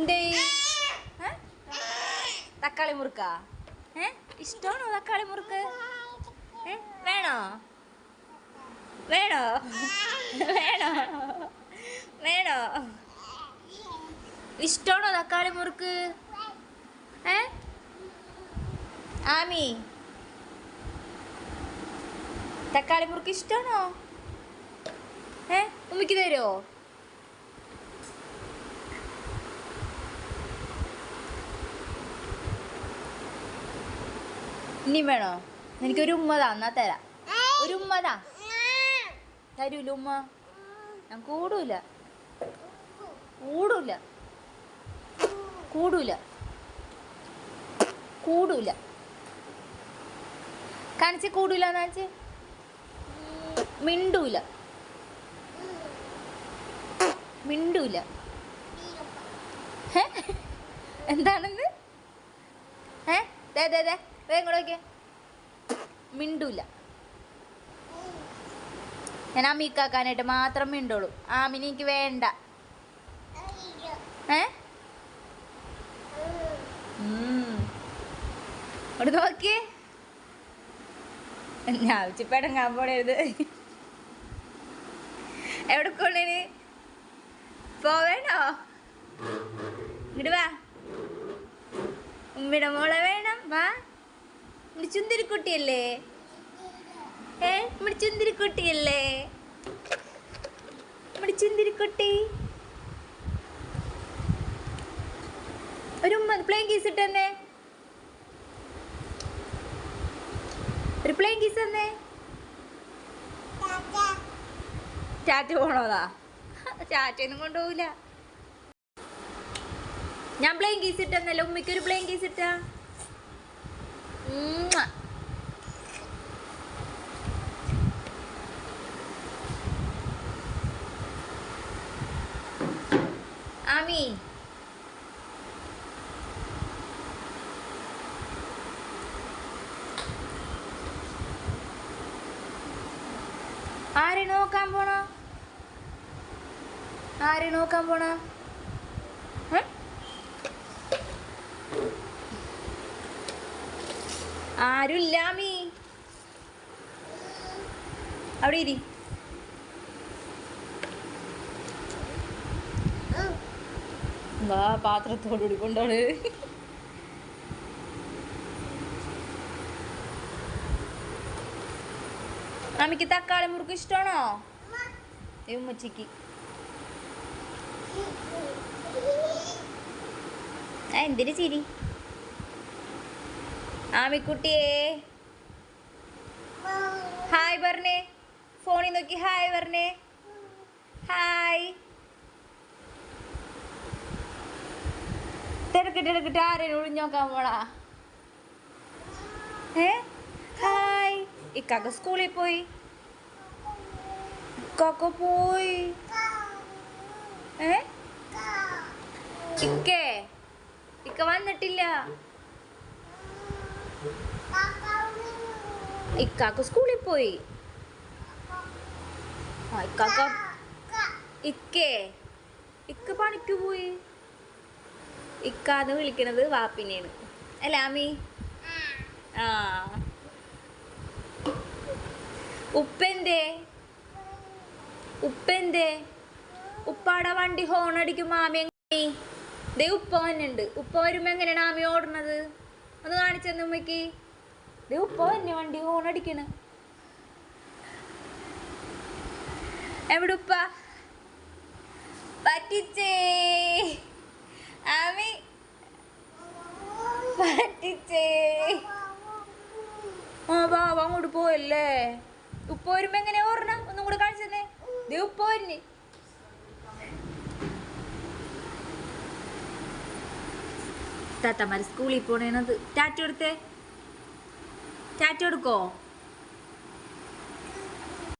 എന്തേ? തക്കാളി മുറുക്ക? ഏ? ഇഷ്ടമാണോ തക്കാളി മുറുക്ക്? ഏ? വേണോ? വേണോ? വേണോ? വേണോ? ഇഷ്ടമാണോ തക്കാളി മുറുക്ക്? ഏ? ആമി? തക്കാളി മുറുക്ക് ഇഷ്ടമാണോ? ഏ? ഉമ്മിക്ക് തരുമോ ഇനി വേണോ? എനിക്കൊരു ഉമ്മതാ എന്നാ തരാം. ഒരു ഉമ്മ താ. തരൂല ഉമ്മ? നമുക്ക് കൂടൂല. കൂടൂല. കൂടൂല. കൂടൂല. കാണിച്ച് കൂടൂല കാണിച്ച്? മിണ്ടൂല. മിണ്ടൂല? എന്താണെന്ന്? ഏ ദേ ദേ. വേഗം കൂടെ നോക്കിയേ. മിണ്ടൂല. ഞാൻ അമ്മീക്കാക്കാനായിട്ട് മാത്രം മിണ്ടുള്ളൂ ആമിനി എനിക്ക് വേണ്ട. ഏ? ഉം. ഇവിടെ നോക്കിയേ. ഞാൻ ഉച്ചപ്പടങ്ങാൻ പോണരുത് എവിടെ കൊണ്ടേന് പോവേണോ? ഇങ്ങോട്ട് വാ. ഉമ്മിടെ മോളെ വേണം. വാ. നമ്മുടെ ചുന്തിരിക്കുട്ടിയല്ലേ? ഏ നമ്മുടെ ചുന്തിരിക്കുട്ടിയല്ലേ? നമ്മുടെ ചുന്തിരിക്കുട്ടി. ഒരു പ്ലെയിൻ കീസ് ഇട്ടെന്നേ ഒരു പ്ലെയിൻ കീസ് തന്നെ. ടാറ്റ പോണോതാ? ചാറ്റൊന്നും കൊണ്ടുപോകില്ല ഞാൻ പ്ലെയിൻ കീസ് ഇട്ടെന്നല്ല ഉമ്മയ്ക്ക് ഒരു പ്ലെയിൻ കീസ് ഇട്ടാ? ആമി ആരെ നോക്കാൻ പോണ? ആരെ നോക്കാൻ പോണ? ഏ? ആരുമില്ലാമീ അവിടെ ഇരി. വാ പാത്രത്തോടുകൂടി കൊണ്ടോൾ അമ്മയ്ക്ക് തക്കാളി മുറുക്ക് ഇഷ്ടമാണോ? ഉമ്മച്ചിക്ക്. എന്തിനു ചിരി? ആമിക്കുട്ടിയേ. ഹായ് പറഞ്ഞേ ഫോണിൽ നോക്കി. ഹായ് പറഞ്ഞേ ഹായ് തിരക്കിട്ട് തിരക്കിട്ട് ആരെയും ഒളിഞ്ഞോക്കാൻ പോണാ. ഏ? ഹായ് ഇക്കാക്ക സ്കൂളിൽ പോയി. ഇക്കാക്ക പോയി. ഏ? ഇക്കേ. ഇക്ക വന്നിട്ടില്ല. ഇക്കാക്ക സ്കൂളിൽ പോയി. ആ ഇക്കേ ഇക്ക പണിക്ക് പോയി. ഇക്കാന്ന് വിളിക്കണത് വാപ്പിനെയാണ്. അല്ല ആമി? ആ. ഉപ്പന്റെ ഉപ്പന്റെ ഉപ്പാടെ വണ്ടി ഹോൺ അടിക്കും ആമി എങ്ങനെ ദേ ഉപ്പ ഉണ്ട് ഉപ്പ വരുമ്പോ എങ്ങനെയാണ് ആമി ഓടുന്നത്? ഒന്ന് കാണിച്ചെന്ന് ഉമ്മയ്ക്ക്. ഹോൺ പറ്റിച്ചേ. പറ്റിച്ചേ. അങ്ങോട്ട് പോയല്ലേ ഉപ്പ വരുമ്പോ എങ്ങനെയാ ഓർണ ഒന്നും കൂടെ കാണിച്ചെന്നേ ദേ ഉപ്പ വരുന്നേ. താത്തമാര് സ്കൂളിൽ പോണേണത് ടാറ്റ എടുത്തേ ടാറ്റ എടുക്കോ?